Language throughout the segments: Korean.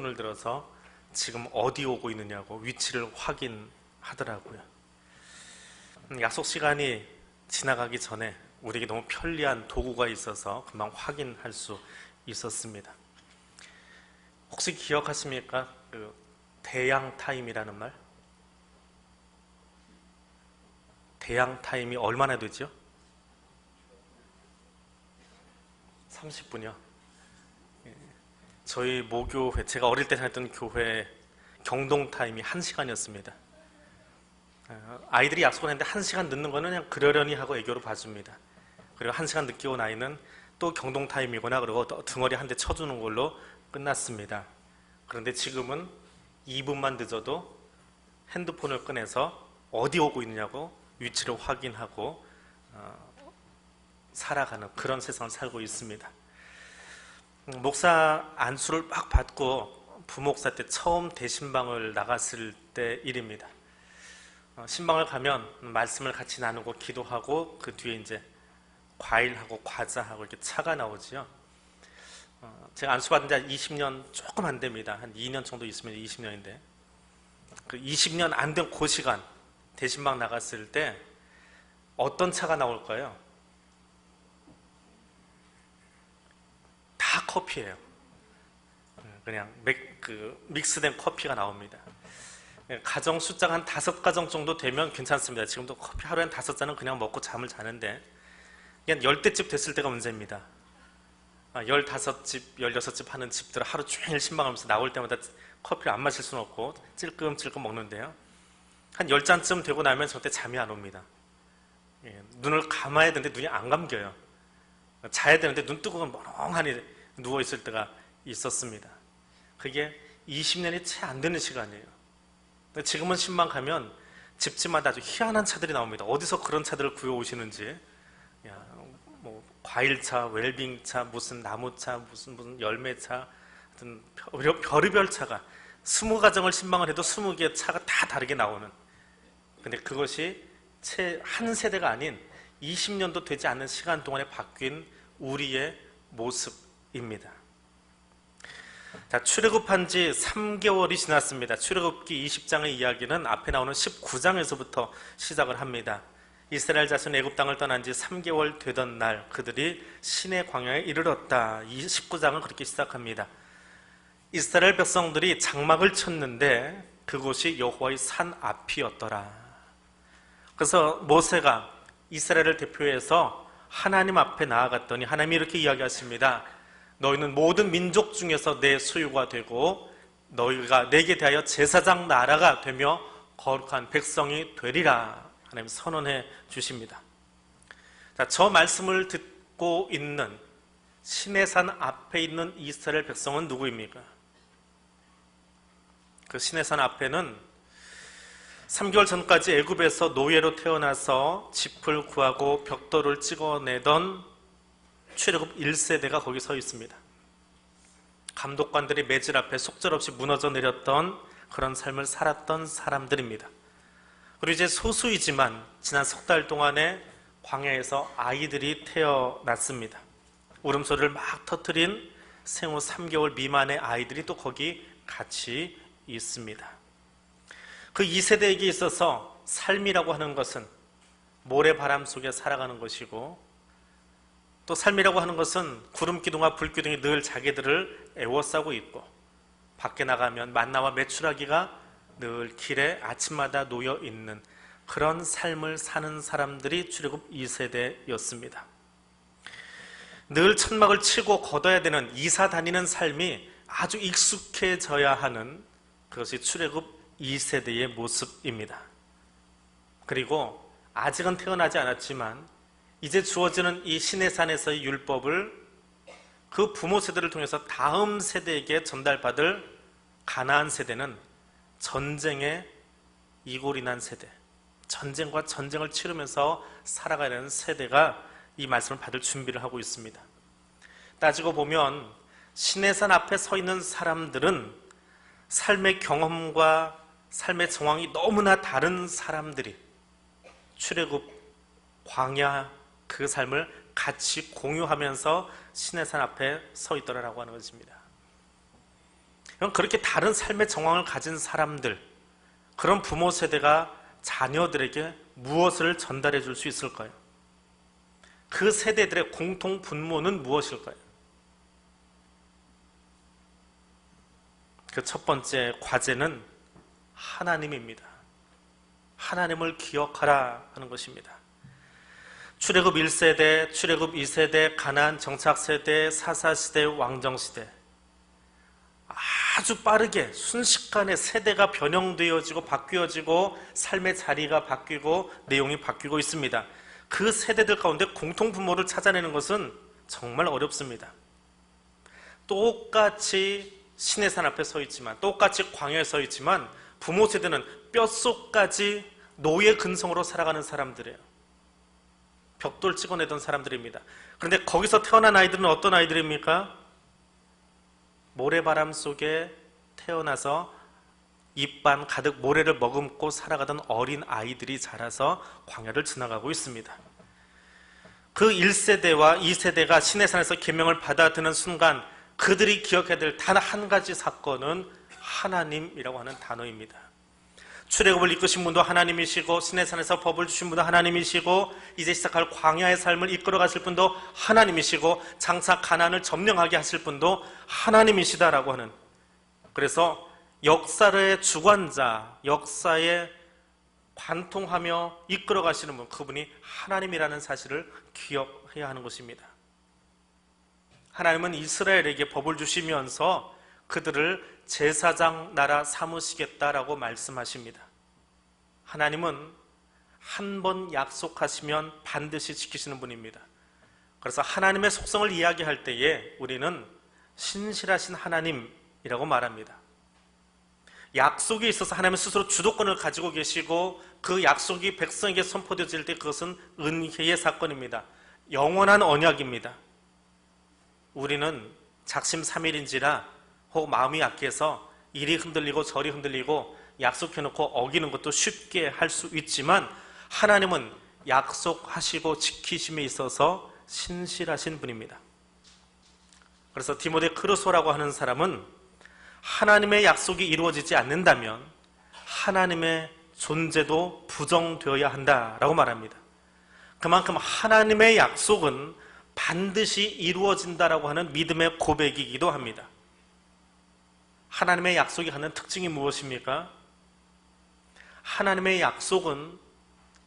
핸드폰을 들어서 지금 어디 오고 있느냐고 위치를 확인하더라고요. 음, 약속 시간이 지나가기 전에 우리에게 너무 편리한 도구가 있어서 금방 확인할 수 있었습니다. 혹시 기억하십니까? 그 대양 타임이라는 말? 대양 타임이 얼마나 되죠? 30분이요. 저희 모교회, 제가 어릴 때 다녔던 교회 경동 타임이 1시간이었습니다. 아이들이 약속을 했는데 1시간 늦는 거는 그냥 그러려니 하고 애교로 봐줍니다. 그리고 1시간 늦게 온 아이는 또 경동 타임이구나 그러고 또 등어리 한 대 쳐주는 걸로 끝났습니다. 그런데 지금은 2분만 늦어도 핸드폰을 꺼내서 어디 오고 있느냐고 위치를 확인하고 어, 살아가는 그런 세상을 살고 있습니다. 음, 목사 안수를 막 받고 부목사 때 처음 대신방을 나갔을 때 일입니다. 어, 신방을 가면 말씀을 같이 나누고 기도하고 그 뒤에 이제 과일하고 과자하고 이렇게 차가 나오지요. 어, 제가 안수 받은 지 20년 조금 안 됩니다. 한 2년 정도 있으면 20년인데 그 20년 안 된 그 시간 대신방 나갔을 때 어떤 차가 나올까요? 다 커피예요. 그냥 맥, 그 믹스된 커피가 나옵니다. 가정 숫자가 한 다섯 가정 정도 되면 괜찮습니다. 지금도 커피 하루에 한 다섯 잔은 그냥 먹고 잠을 자는데 그냥 열대집 됐을 때가 문제입니다. 아, 열다섯 집, 열여섯 집 하는 집들 하루 종일 신방하면서 나올 때마다 커피를 안 마실 수는 없고 찔끔찔끔 먹는데요. 한 열 잔쯤 되고 나면 절대 잠이 안 옵니다. 예, 눈을 감아야 되는데 눈이 안 감겨요. 자야 되는데 눈 뜨고 멍하니 누워 있을 때가 있었습니다. 그게 20년이 채 안 되는 시간이에요. 지금은 신방 가면 집집마다 아주 희한한 차들이 나옵니다. 어디서 그런 차들을 구해 오시는지. 야, 뭐 과일차, 웰빙차, 무슨 나무차, 무슨 무슨 열매차, 하여튼 별- 별의별 차가 스무 가정을 신방을 해도 스무 개의 차가 다 다르게 나오는. 근데 그것이 채 한 세대가 아닌 20년도 되지 않는 시간 동안에 바뀐 우리의 모습 입니다. 자, 출애굽한 지 3개월이 지났습니다. 출애굽기 20장의 이야기는 앞에 나오는 19장에서부터 시작을 합니다. 이스라엘 자손 애굽 땅을 떠난 지 3개월 되던 날 그들이 신의 광야에 이르렀다. 이 19장은 그렇게 시작합니다. 이스라엘 백성들이 장막을 쳤는데 그곳이 여호와의 산 앞이었더라. 그래서 모세가 이스라엘을 대표해서 하나님 앞에 나아갔더니 하나님이 이렇게 이야기하십니다. 너희는 모든 민족 중에서 내 소유가 되고 너희가 내게 대하여 제사장 나라가 되며 거룩한 백성이 되리라. 하나님 선언해 주십니다. 자, 저 말씀을 듣고 있는 신의 산 앞에 있는 이스라엘 백성은 누구입니까? 그 신의 산 앞에는 3개월 전까지 애굽에서 노예로 태어나서 짚을 구하고 벽돌을 찍어내던 출애굽 1세대가 거기 서 있습니다. 감독관들이 매질 앞에 속절없이 무너져 내렸던 그런 삶을 살았던 사람들입니다. 그리고 이제 소수이지만 지난 석 달 동안에 광야에서 아이들이 태어났습니다. 울음소리를 막 터트린 생후 3개월 미만의 아이들이 또 거기 같이 있습니다. 그 2세대에게 있어서 삶이라고 하는 것은 모래바람 속에 살아가는 것이고 또 삶이라고 하는 것은 구름 기둥과 불 기둥이 늘 자기들을 애워싸고 있고 밖에 나가면 만나와 메추라기가 늘 길에 아침마다 놓여 있는 그런 삶을 사는 사람들이 출애굽 2세대였습니다. 늘 천막을 치고 걷어야 되는 이사 다니는 삶이 아주 익숙해져야 하는 그것이 출애굽 2세대의 모습입니다. 그리고 아직은 태어나지 않았지만 이제 주어지는 이 신의 산에서의 율법을 그 부모 세대를 통해서 다음 세대에게 전달받을 가나안 세대는 전쟁의 이골이 난 세대, 전쟁과 전쟁을 치르면서 살아가야 하는 세대가 이 말씀을 받을 준비를 하고 있습니다. 따지고 보면 신의 산 앞에 서 있는 사람들은 삶의 경험과 삶의 정황이 너무나 다른 사람들이 출애굽 광야 그 삶을 같이 공유하면서 신의 산 앞에 서 있더라라고 하는 것입니다. 그럼 그렇게 다른 삶의 정황을 가진 사람들, 그런 부모 세대가 자녀들에게 무엇을 전달해 줄 수 있을까요? 그 세대들의 공통 분모는 무엇일까요? 그 첫 번째 과제는 하나님입니다. 하나님을 기억하라 하는 것입니다. 출애굽 1세대, 출애굽 2세대, 가나안 정착 세대, 사사 시대, 왕정 시대 아주 빠르게 순식간에 세대가 변형되어지고 바뀌어지고 삶의 자리가 바뀌고 내용이 바뀌고 있습니다. 그 세대들 가운데 공통 부모를 찾아내는 것은 정말 어렵습니다. 똑같이 신의 산 앞에 서 있지만 똑같이 광야에 서 있지만 부모 세대는 뼛속까지 노예 근성으로 살아가는 사람들이에요. 벽돌 찍어내던 사람들입니다. 그런데 거기서 태어난 아이들은 어떤 아이들입니까? 모래바람 속에 태어나서 입반 가득 모래를 머금고 살아가던 어린 아이들이 자라서 광야를 지나가고 있습니다. 그 1세대와 2세대가 시내산에서 계명을 받아드는 순간 그들이 기억해야 될 단 한 가지 사건은 하나님이라고 하는 단어입니다. 출애굽을 이끄신 분도 하나님이시고 시내산에서 법을 주신 분도 하나님이시고 이제 시작할 광야의 삶을 이끌어 가실 분도 하나님이시고 장차 가난을 점령하게 하실 분도 하나님이시다라고 하는 그래서 역사의 주관자, 역사에 관통하며 이끌어 가시는 분 그분이 하나님이라는 사실을 기억해야 하는 것입니다. 하나님은 이스라엘에게 법을 주시면서 그들을 제사장 나라 삼으시겠다라고 말씀하십니다. 하나님은 한 번 약속하시면 반드시 지키시는 분입니다. 그래서 하나님의 속성을 이야기할 때에 우리는 신실하신 하나님이라고 말합니다. 약속이 있어서 하나님 스스로 주도권을 가지고 계시고 그 약속이 백성에게 선포되어질 때 그것은 은혜의 사건입니다. 영원한 언약입니다. 우리는 작심 삼일인지라 혹 마음이 약해서 이리 흔들리고 저리 흔들리고 약속해놓고 어기는 것도 쉽게 할 수 있지만 하나님은 약속하시고 지키심에 있어서 신실하신 분입니다. 그래서 디모데 크루소라고 하는 사람은 하나님의 약속이 이루어지지 않는다면 하나님의 존재도 부정되어야 한다라고 말합니다. 그만큼 하나님의 약속은 반드시 이루어진다라고 하는 믿음의 고백이기도 합니다. 하나님의 약속이 갖는 특징이 무엇입니까? 하나님의 약속은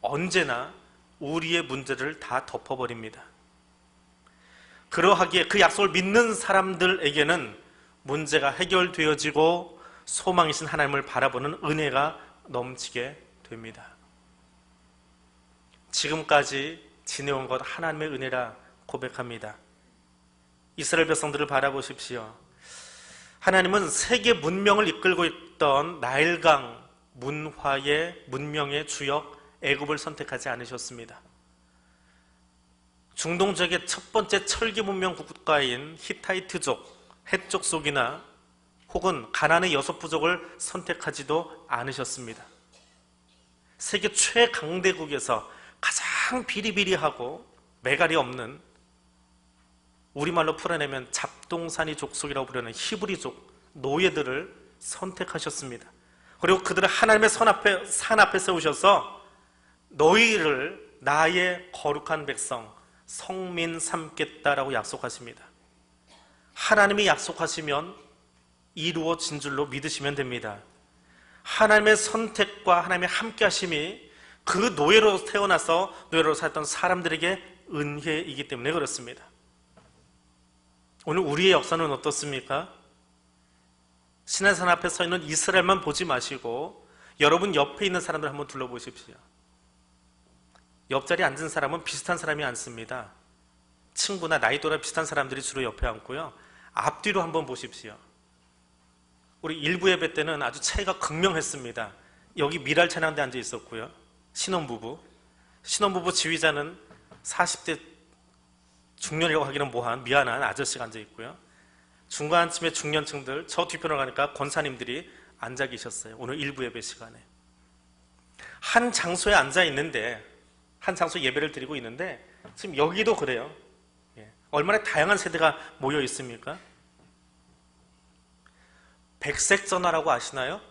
언제나 우리의 문제를 다 덮어버립니다. 그러하기에 그 약속을 믿는 사람들에게는 문제가 해결되어지고 소망이신 하나님을 바라보는 은혜가 넘치게 됩니다. 지금까지 지내온 것 하나님의 은혜라 고백합니다. 이스라엘 백성들을 바라보십시오. 하나님은 세계 문명을 이끌고 있던 나일강 문화의 문명의 주역 애굽을 선택하지 않으셨습니다. 중동 지역의 첫 번째 철기 문명 국가인 히타이트족, 해족 속이나 혹은 가난의 여섯 부족을 선택하지도 않으셨습니다. 세계 최강대국에서 가장 비리비리하고 매갈이 없는 우리말로 풀어내면 잡동사니 족속이라고 부르는 히브리족 노예들을 선택하셨습니다. 그리고 그들을 하나님의 선 앞에 산 앞에 세우셔서 너희를 나의 거룩한 백성 성민 삼겠다라고 약속하십니다. 하나님이 약속하시면 이루어진 줄로 믿으시면 됩니다. 하나님의 선택과 하나님의 함께 하심이 그 노예로 태어나서 노예로 살던 사람들에게 은혜이기 때문에 그렇습니다. 오늘 우리의 역사는 어떻습니까? 신의산 앞에 서 있는 이스라엘만 보지 마시고 여러분 옆에 있는 사람들 한번 둘러보십시오. 옆자리에 앉은 사람은 비슷한 사람이 앉습니다. 친구나 나이 또래 비슷한 사람들이 주로 옆에 앉고요. 앞뒤로 한번 보십시오. 우리 일부 예배 때는 아주 차이가 극명했습니다. 여기 미랄 찬양대 앉아 있었고요. 신혼부부. 신혼부부 지휘자는 40대 중년이라고 하기는 뭐한 미안한 아저씨가 앉아 있고요. 중간쯤에 중년층들 저 뒤편으로 가니까 권사님들이 앉아 계셨어요. 오늘 일부 예배 시간에. 한 장소에 앉아 있는데 한 장소 예배를 드리고 있는데 지금 여기도 그래요. 예. 얼마나 다양한 세대가 모여 있습니까? 백색 전화라고 아시나요?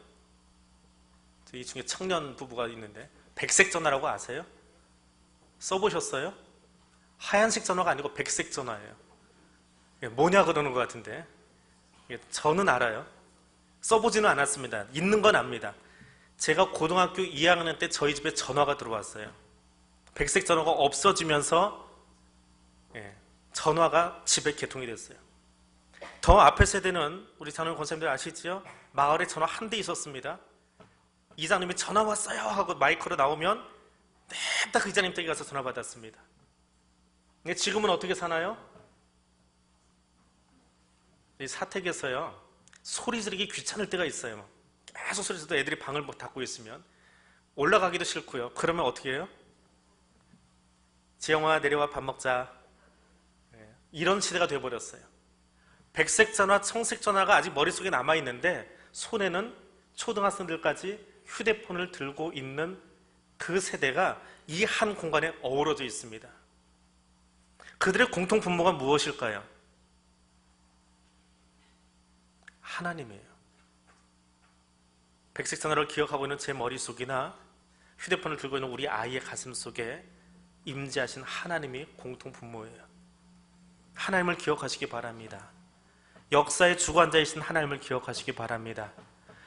이 중에 청년 부부가 있는데 백색 전화라고 아세요? 써보셨어요? 하얀색 전화가 아니고 백색 전화예요. 뭐냐 그러는 것 같은데 저는 알아요. 써보지는 않았습니다. 있는 건 압니다. 제가 고등학교 2학년 때 저희 집에 전화가 들어왔어요. 백색 전화가 없어지면서 예, 전화가 집에 개통이 됐어요. 더 앞에 세대는 우리 장로님 권사님들 아시죠? 마을에 전화 한 대 있었습니다. 이장님이 전화 왔어요 하고 마이크로 나오면 냅다 그 이장님 댁에 가서 전화 받았습니다. 근데 지금은 어떻게 사나요? 이 사택에서요 소리 지르기 귀찮을 때가 있어요. 계속 소리 지르도 애들이 방을 못 닫고 있으면 올라가기도 싫고요. 그러면 어떻게 해요? 지영아 내려와 밥 먹자. 예, 이런 시대가 돼버렸어요. 백색 전화, 청색 전화가 아직 머릿속에 남아 있는데 손에는 초등학생들까지 휴대폰을 들고 있는 그 세대가 이 한 공간에 어우러져 있습니다. 그들의 공통 분모가 무엇일까요? 하나님이에요. 백색 전화를 기억하고 있는 제 머릿속이나 휴대폰을 들고 있는 우리 아이의 가슴 속에 임재하신 하나님이 공통 분모예요. 하나님을 기억하시기 바랍니다. 역사의 주관자이신 하나님을 기억하시기 바랍니다.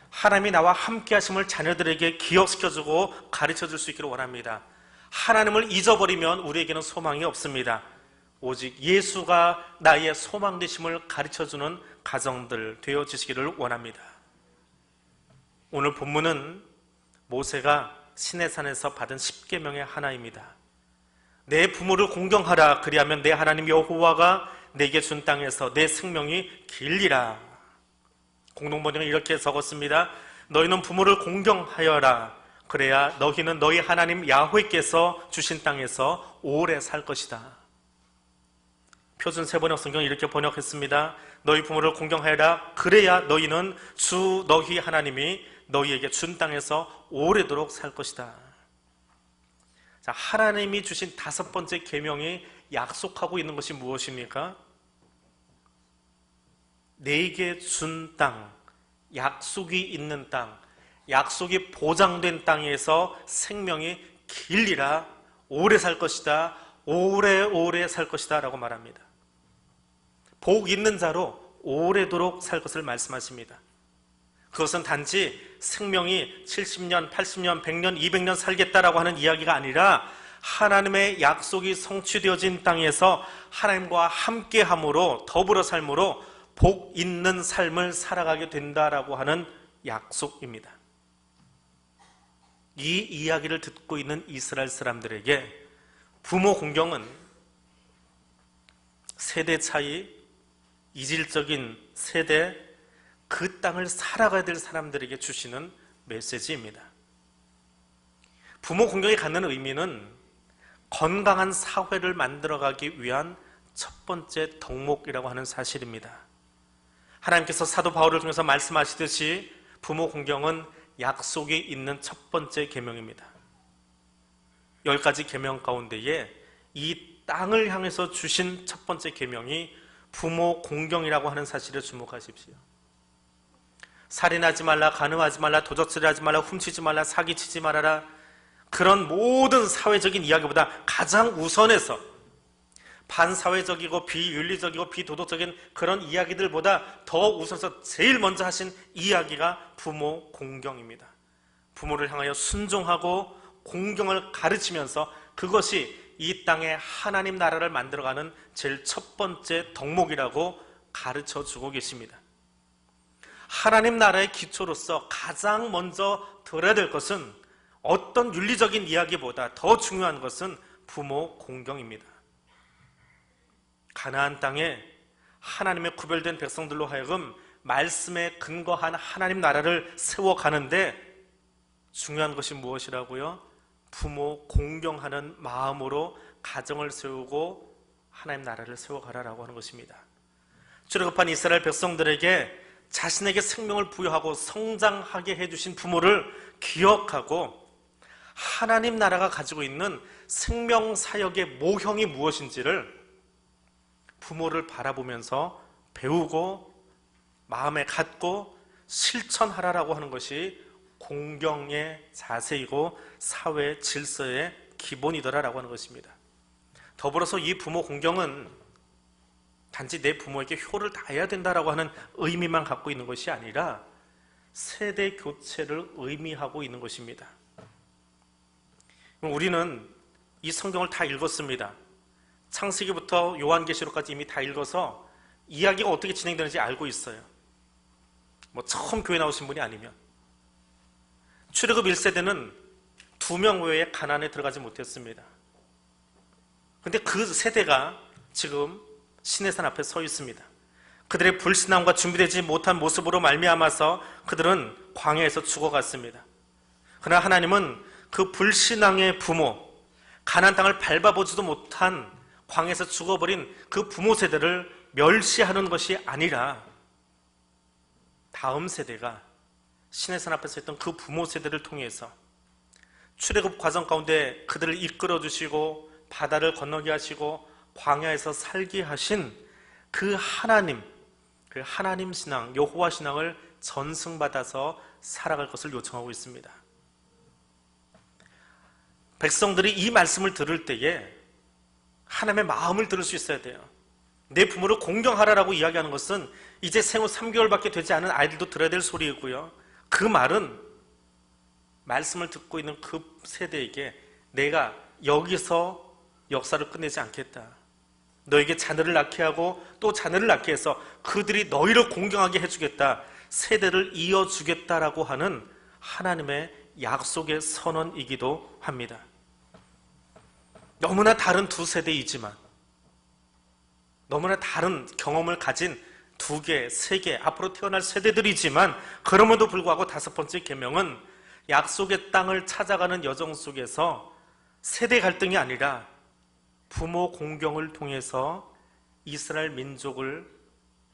하나님이 나와 함께 하심을 자녀들에게 기억시켜주고 가르쳐 줄 수 있기를 원합니다. 하나님을 잊어버리면 우리에게는 소망이 없습니다. 오직 예수가 나의 소망 되심을 가르쳐 주는 가정들 되어지시기를 원합니다. 오늘 본문은 모세가 시내산에서 받은 10계명의 하나입니다. 내 부모를 공경하라 그리하면 내 하나님 여호와가 내게 준 땅에서 내 생명이 길리라. 공동번역은 이렇게 적었습니다. 너희는 부모를 공경하여라. 그래야 너희는 너희 하나님 야훼께서 주신 땅에서 오래 살 것이다. 표준 세번역 성경 이렇게 번역했습니다. 너희 부모를 공경하여라. 그래야 너희는 주 너희 하나님이 너희에게 준 땅에서 오래도록 살 것이다. 자, 하나님이 주신 다섯 번째 계명이 약속하고 있는 것이 무엇입니까? 내게 준 땅, 약속이 있는 땅, 약속이 보장된 땅에서 생명이 길리라 오래 살 것이다. 오래오래 살 것이다. 라고 말합니다. 복 있는 자로 오래도록 살 것을 말씀하십니다. 그것은 단지 생명이 70년, 80년, 100년, 200년 살겠다라고 하는 이야기가 아니라 하나님의 약속이 성취되어진 땅에서 하나님과 함께 함으로 더불어 삶으로 복 있는 삶을 살아가게 된다라고 하는 약속입니다. 이 이야기를 듣고 있는 이스라엘 사람들에게 부모 공경은 세대 차이, 이질적인 세대, 그 땅을 살아가야 될 사람들에게 주시는 메시지입니다. 부모 공경이 갖는 의미는 건강한 사회를 만들어가기 위한 첫 번째 덕목이라고 하는 사실입니다. 하나님께서 사도 바울을 통해서 말씀하시듯이 부모 공경은 약속이 있는 첫 번째 계명입니다. 열 가지 계명 가운데에 이 땅을 향해서 주신 첫 번째 계명이 부모 공경이라고 하는 사실을 주목하십시오. 살인하지 말라, 간음하지 말라, 도적질하지 말라, 훔치지 말라, 사기치지 말아라. 그런 모든 사회적인 이야기보다 가장 우선해서 반사회적이고 비윤리적이고 비도덕적인 그런 이야기들보다 더 우선서 제일 먼저 하신 이야기가 부모 공경입니다. 부모를 향하여 순종하고 공경을 가르치면서 그것이 이 땅에 하나님 나라를 만들어가는 제일 첫 번째 덕목이라고 가르쳐 주고 계십니다. 하나님 나라의 기초로서 가장 먼저 들어야 될 것은 어떤 윤리적인 이야기보다 더 중요한 것은 부모 공경입니다. 가나안 땅에 하나님의 구별된 백성들로 하여금 말씀에 근거한 하나님 나라를 세워 가는데 중요한 것이 무엇이라고요? 부모 공경하는 마음으로 가정을 세우고 하나님 나라를 세워가라라고 하는 것입니다. 출애굽한 이스라엘 백성들에게 자신에게 생명을 부여하고 성장하게 해주신 부모를 기억하고 하나님 나라가 가지고 있는 생명 사역의 모형이 무엇인지를 부모를 바라보면서 배우고 마음에 갖고 실천하라라고 하는 것이 공경의 자세이고 사회 질서의 기본이더라라고 하는 것입니다. 더불어서 이 부모 공경은 단지 내 부모에게 효를 다해야 된다라고 하는 의미만 갖고 있는 것이 아니라 세대 교체를 의미하고 있는 것입니다. 우리는 이 성경을 다 읽었습니다. 창세기부터 요한계시록까지 이미 다 읽어서 이야기가 어떻게 진행되는지 알고 있어요. 뭐 처음 교회 나오신 분이 아니면 출애굽 1세대는 두 명 외에 가난에 들어가지 못했습니다. 근데 그 세대가 지금 시내산 앞에 서 있습니다. 그들의 불신앙과 준비되지 못한 모습으로 말미암아서 그들은 광야에서 죽어갔습니다. 그러나 하나님은 그 불신앙의 부모, 가난 땅을 밟아보지도 못한 광야에서 죽어버린 그 부모 세대를 멸시하는 것이 아니라 다음 세대가 시내산 앞에서 했던 그 부모 세대를 통해서 출애굽 과정 가운데 그들을 이끌어 주시고 바다를 건너게 하시고 광야에서 살게 하신 그 하나님, 그 하나님 신앙, 여호와 신앙을 전승받아서 살아갈 것을 요청하고 있습니다. 백성들이 이 말씀을 들을 때에 하나님의 마음을 들을 수 있어야 돼요. 내 부모를 공경하라라고 이야기하는 것은 이제 생후 3개월밖에 되지 않은 아이들도 들어야 될 소리이고요. 그 말은 말씀을 듣고 있는 그 세대에게 내가 여기서 역사를 끝내지 않겠다. 너에게 자녀를 낳게 하고 또 자녀를 낳게 해서 그들이 너희를 공경하게 해주겠다. 세대를 이어주겠다라고 하는 하나님의 약속의 선언이기도 합니다. 너무나 다른 두 세대이지만 너무나 다른 경험을 가진 두 개, 세 개, 앞으로 태어날 세대들이지만 그럼에도 불구하고 다섯 번째 계명은 약속의 땅을 찾아가는 여정 속에서 세대 갈등이 아니라 부모 공경을 통해서 이스라엘 민족을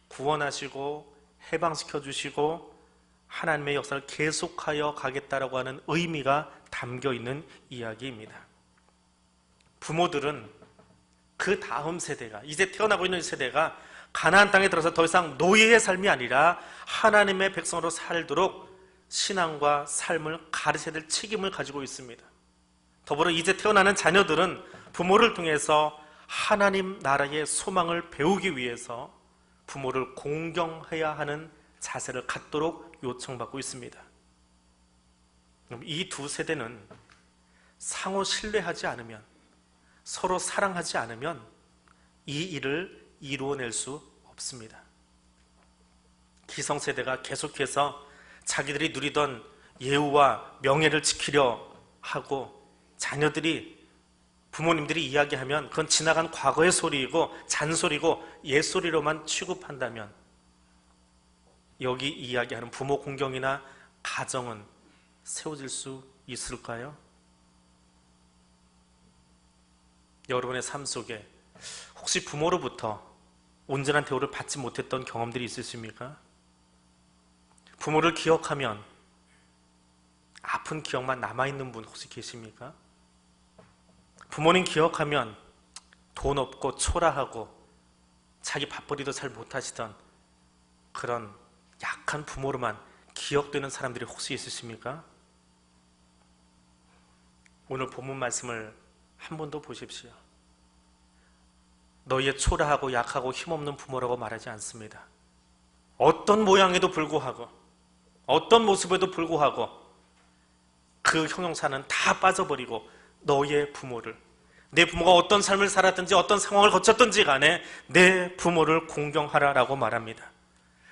구원하시고 해방시켜 주시고 하나님의 역사를 계속하여 가겠다라고 하는 의미가 담겨 있는 이야기입니다. 부모들은 그 다음 세대가 이제 태어나고 있는 세대가 가나안 땅에 들어서 더 이상 노예의 삶이 아니라 하나님의 백성으로 살도록 신앙과 삶을 가르쳐야 될 책임을 가지고 있습니다. 더불어 이제 태어나는 자녀들은 부모를 통해서 하나님 나라의 소망을 배우기 위해서 부모를 공경해야 하는 자세를 갖도록 요청받고 있습니다. 이 두 세대는 상호 신뢰하지 않으면 서로 사랑하지 않으면 이 일을 이루어낼 수 없습니다. 기성세대가 계속해서 자기들이 누리던 예우와 명예를 지키려 하고 자녀들이 부모님들이 이야기하면 그건 지나간 과거의 소리이고 잔소리고 옛소리로만 취급한다면 여기 이야기하는 부모 공경이나 가정은 세워질 수 있을까요? 여러분의 삶 속에 혹시 부모로부터 온전한 대우를 받지 못했던 경험들이 있으십니까? 부모를 기억하면 아픈 기억만 남아있는 분 혹시 계십니까? 부모님 기억하면 돈 없고 초라하고 자기 밥벌이도 잘 못하시던 그런 약한 부모로만 기억되는 사람들이 혹시 있으십니까? 오늘 본문 말씀을 한 번 더 보십시오. 너희의 초라하고 약하고 힘없는 부모라고 말하지 않습니다. 어떤 모양에도 불구하고, 어떤 모습에도 불구하고, 그 형용사는 다 빠져버리고, 너희의 부모를, 내 부모가 어떤 삶을 살았든지, 어떤 상황을 거쳤든지 간에 내 부모를 공경하라라고 말합니다.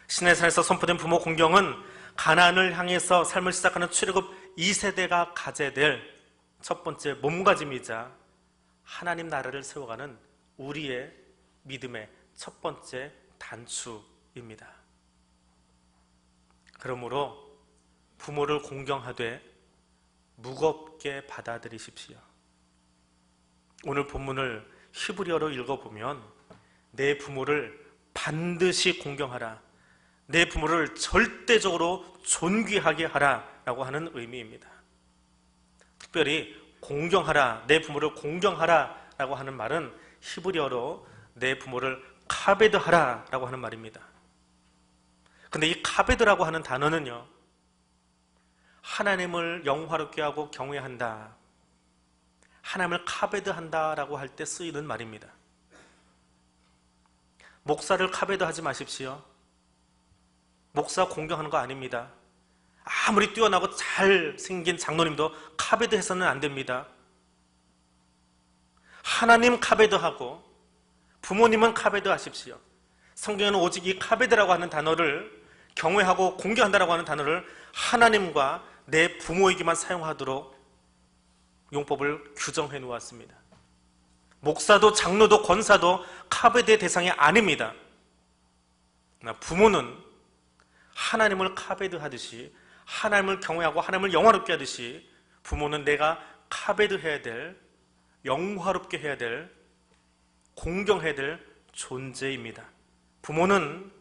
신해산에서 선포된 부모 공경은 가난을 향해서 삶을 시작하는 출애굽 2세대가 가져야 될 첫 번째 몸가짐이자 하나님 나라를 세워가는 우리의 믿음의 첫 번째 단추입니다. 그러므로 부모를 공경하되 무겁게 받아들이십시오. 오늘 본문을 히브리어로 읽어보면 내 부모를 반드시 공경하라. 내 부모를 절대적으로 존귀하게 하라 라고 하는 의미입니다. 특별히 공경하라, 내 부모를 공경하라 라고 하는 말은 히브리어로 내 부모를 카베드하라 라고 하는 말입니다. 근데 이 카베드라고 하는 단어는요, 하나님을 영화롭게 하고 경외한다. 하나님을 카베드한다 라고 할 때 쓰이는 말입니다. 목사를 카베드하지 마십시오. 목사 공경하는 거 아닙니다. 아무리 뛰어나고 잘 생긴 장로님도 카베드해서는 안 됩니다. 하나님 카베드하고 부모님은 카베드 하십시오. 성경에는 오직 이 카베드라고 하는 단어를 경외하고 공경한다라고 하는 단어를 하나님과 내 부모에게만 사용하도록 용법을 규정해 놓았습니다. 목사도 장로도 권사도 카베드의 대상이 아닙니다. 부모는 하나님을 카베드 하듯이 하나님을 경외하고 하나님을 영화롭게 하듯이 부모는 내가 카베드 해야 될 영화롭게 해야 될 공경해야 될 존재입니다. 부모는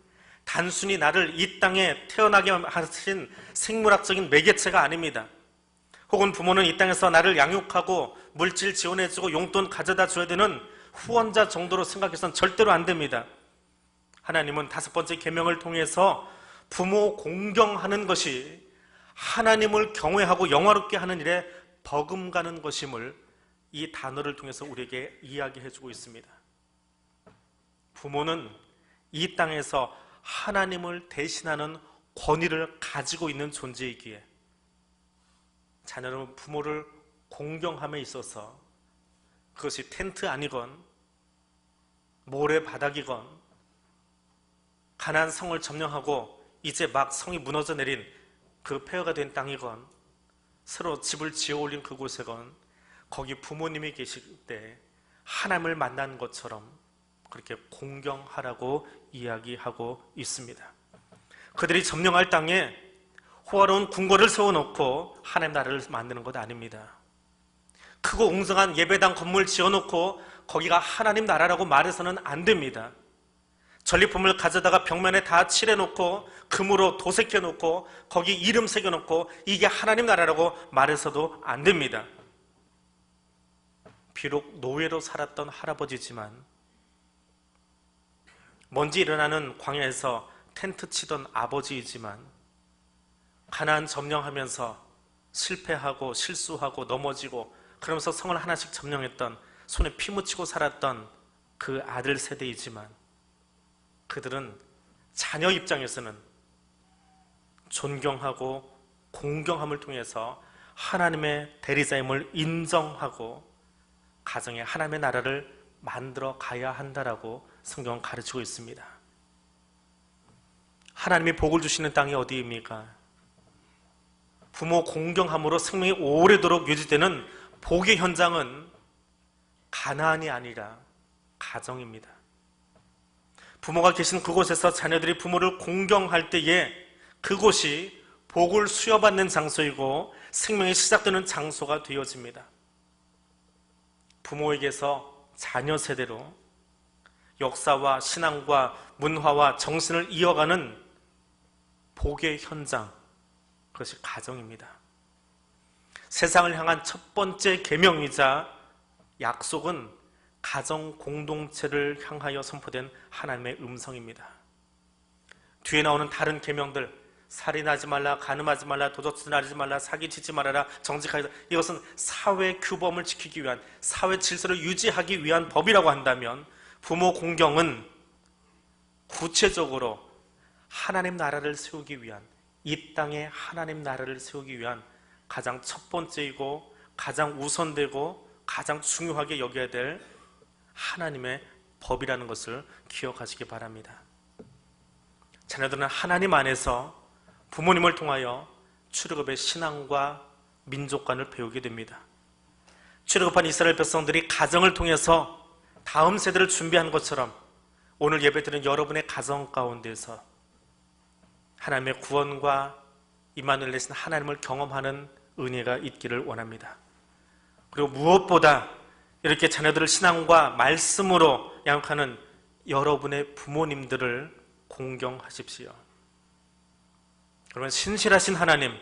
단순히 나를 이 땅에 태어나게 하신 생물학적인 매개체가 아닙니다. 혹은 부모는 이 땅에서 나를 양육하고 물질 지원해주고 용돈 가져다 줘야 되는 후원자 정도로 생각해서는 절대로 안 됩니다. 하나님은 다섯 번째 계명을 통해서 부모 공경하는 것이 하나님을 경외하고 영화롭게 하는 일에 버금가는 것임을 이 단어를 통해서 우리에게 이야기해 주고 있습니다. 부모는 이 땅에서 하나님을 대신하는 권위를 가지고 있는 존재이기에 자녀는 부모를 공경함에 있어서 그것이 텐트 아니건 모래바닥이건 가난 성을 점령하고 이제 막 성이 무너져 내린 그 폐허가 된 땅이건 새로 집을 지어 올린 그곳에건 거기 부모님이 계실 때 하나님을 만난 것처럼 그렇게 공경하라고 이야기하고 있습니다. 그들이 점령할 땅에 호화로운 궁궐을 세워놓고 하나님 나라를 만드는 것 아닙니다. 크고 웅성한 예배당 건물 지어놓고 거기가 하나님 나라라고 말해서는 안 됩니다. 전리품을 가져다가 벽면에 다 칠해놓고 금으로 도색해놓고 거기 이름 새겨놓고 이게 하나님 나라라고 말해서도 안 됩니다. 비록 노예로 살았던 할아버지지만 먼지 일어나는 광야에서 텐트 치던 아버지이지만 가난 점령하면서 실패하고 실수하고 넘어지고 그러면서 성을 하나씩 점령했던 손에 피 묻히고 살았던 그 아들 세대이지만 그들은 자녀 입장에서는 존경하고 공경함을 통해서 하나님의 대리자임을 인정하고 가정에 하나님의 나라를 만들어 가야 한다라고 성경은 가르치고 있습니다. 하나님이 복을 주시는 땅이 어디입니까? 부모 공경함으로 생명이 오래도록 유지되는 복의 현장은 가난이 아니라 가정입니다. 부모가 계신 그곳에서 자녀들이 부모를 공경할 때에 그곳이 복을 수여받는 장소이고 생명이 시작되는 장소가 되어집니다. 부모에게서 자녀 세대로 역사와 신앙과 문화와 정신을 이어가는 복의 현장, 그것이 가정입니다. 세상을 향한 첫 번째 계명이자 약속은 가정 공동체를 향하여 선포된 하나님의 음성입니다. 뒤에 나오는 다른 계명들 살인하지 말라, 간음하지 말라, 도적질 하지 말라, 사기치지 말아라, 정직하게 이것은 사회 규범을 지키기 위한 사회 질서를 유지하기 위한 법이라고 한다면 부모 공경은 구체적으로 하나님 나라를 세우기 위한 이 땅에 하나님 나라를 세우기 위한 가장 첫 번째이고 가장 우선되고 가장 중요하게 여겨야 될 하나님의 법이라는 것을 기억하시기 바랍니다. 자녀들은 하나님 안에서 부모님을 통하여 출애굽의 신앙과 민족관을 배우게 됩니다. 출애굽한 이스라엘 백성들이 가정을 통해서 다음 세대를 준비한 것처럼 오늘 예배드린 여러분의 가정 가운데서 하나님의 구원과 이만을 내신 하나님을 경험하는 은혜가 있기를 원합니다. 그리고 무엇보다 이렇게 자녀들을 신앙과 말씀으로 양육하는 여러분의 부모님들을 공경하십시오. 그러면 신실하신 하나님,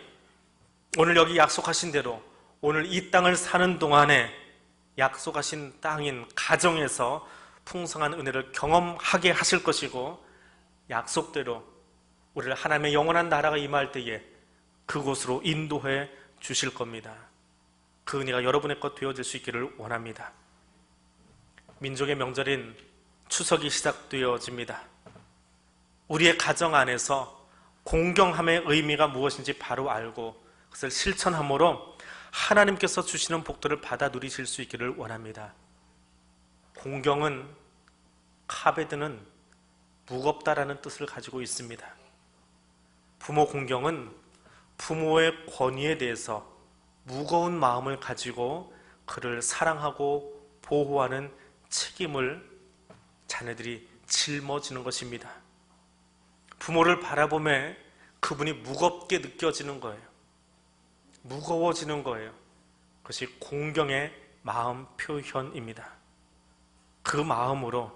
오늘 여기 약속하신 대로 오늘 이 땅을 사는 동안에 약속하신 땅인 가정에서 풍성한 은혜를 경험하게 하실 것이고 약속대로 우리를 하나님의 영원한 나라가 임할 때에 그곳으로 인도해 주실 겁니다. 그 은혜가 여러분의 것 되어질 수 있기를 원합니다. 민족의 명절인 추석이 시작되어집니다. 우리의 가정 안에서 공경함의 의미가 무엇인지 바로 알고 그것을 실천함으로 하나님께서 주시는 복들을 받아 누리실 수 있기를 원합니다. 공경은 카베드는 무겁다라는 뜻을 가지고 있습니다. 부모 공경은 부모의 권위에 대해서 무거운 마음을 가지고 그를 사랑하고 보호하는 책임을 자녀들이 짊어지는 것입니다. 부모를 바라보며 그분이 무겁게 느껴지는 거예요. 무거워지는 거예요. 그것이 공경의 마음 표현입니다. 그 마음으로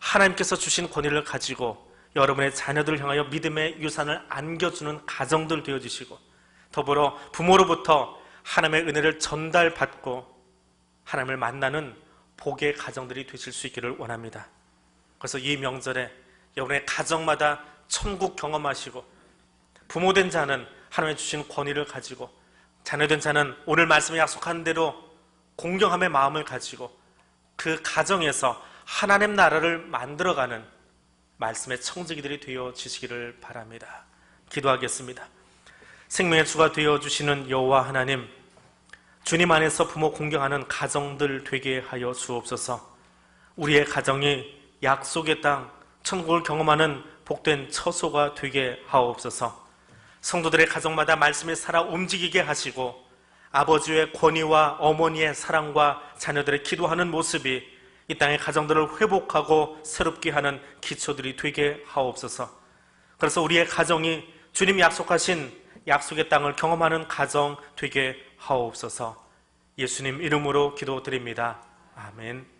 하나님께서 주신 권위를 가지고 여러분의 자녀들을 향하여 믿음의 유산을 안겨주는 가정들 되어주시고 더불어 부모로부터 하나님의 은혜를 전달받고 하나님을 만나는 복의 가정들이 되실 수 있기를 원합니다. 그래서 이 명절에 여러분의 가정마다 천국 경험하시고 부모된 자는 하나님의 주신 권위를 가지고 자녀된 자는 오늘 말씀에 약속한 대로 공경함의 마음을 가지고 그 가정에서 하나님 나라를 만들어가는 말씀의 청지기들이 되어 주시기를 바랍니다. 기도하겠습니다. 생명의 주가 되어 주시는 여호와 하나님, 주님 안에서 부모 공경하는 가정들 되게 하여 주옵소서. 우리의 가정이 약속의 땅, 천국을 경험하는 복된 처소가 되게 하옵소서. 성도들의 가정마다 말씀이 살아 움직이게 하시고 아버지의 권위와 어머니의 사랑과 자녀들의 기도하는 모습이 이 땅의 가정들을 회복하고 새롭게 하는 기초들이 되게 하옵소서. 그래서 우리의 가정이 주님 약속하신 약속의 땅을 경험하는 가정 되게 하옵소서. 예수님 이름으로 기도드립니다. 아멘.